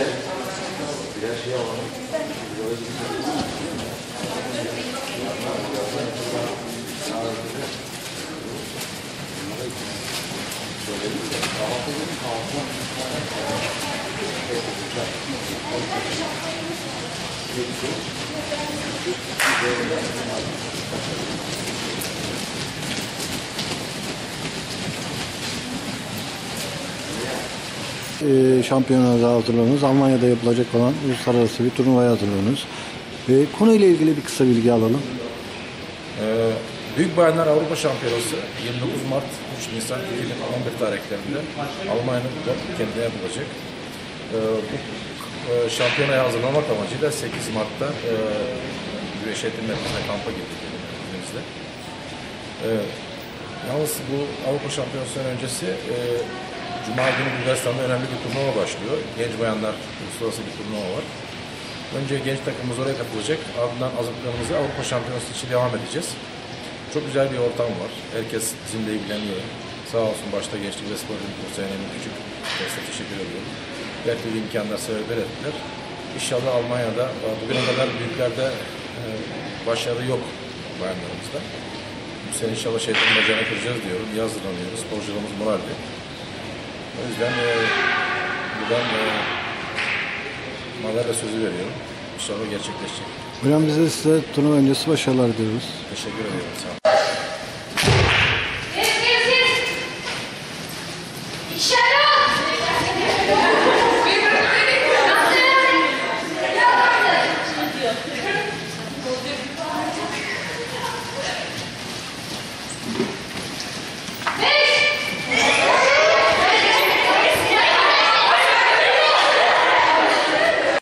Şöyle birer şey alalım. Thank you. E, şampiyonada hazırlanıyorsunuz. Almanya'da yapılacak olan uluslararası bir turnuvaya hazırlanıyorsunuz. E, konuyla ilgili bir kısa bilgi alalım. Ee, Büyük Bayanlar Avrupa Şampiyonası 29 Mart 3 Nisan 2011 tarihlerinde Almanya'nın kentinde yapılacak. Ee, bu e, şampiyonaya hazırlamak amacıyla 8 Mart'ta e, Güreş Eğitim Merkezi'ne kampa gittik elimizde. Ee, yalnız bu Avrupa Şampiyonası'ndan öncesi e, Cuma günü Bulgaristan'da önemli bir turnuva başlıyor. Genç bayanlar uluslararası bir turnuva var. Önce genç takımımız oraya katılacak. Ardından hazırlıklarımızı Avrupa Şampiyonası için devam edeceğiz. Çok güzel bir ortam var. Herkes bizimle ilgileniyor. Sağ olsun başta Gençlik ve Spor Sayın Küçük. Size teşekkür ediyorum. Her türlü imkanlar sebepler ettiler. İnşallah Almanya'da bugüne kadar büyüklerde e, başarı yok bayanlarımızda. Bu sene inşallah şeytanın bacağını kıracağız diyorum. İyi hazırlanıyoruz. Sporcularımız moralli. O yüzden e, buradan e, Madalya sözü veriyorum. İnşallah gerçekleşecek. Hocam biz de size turnuva öncesi başarılar diliyoruz. Teşekkür ederim. Sağ olun. Shut up!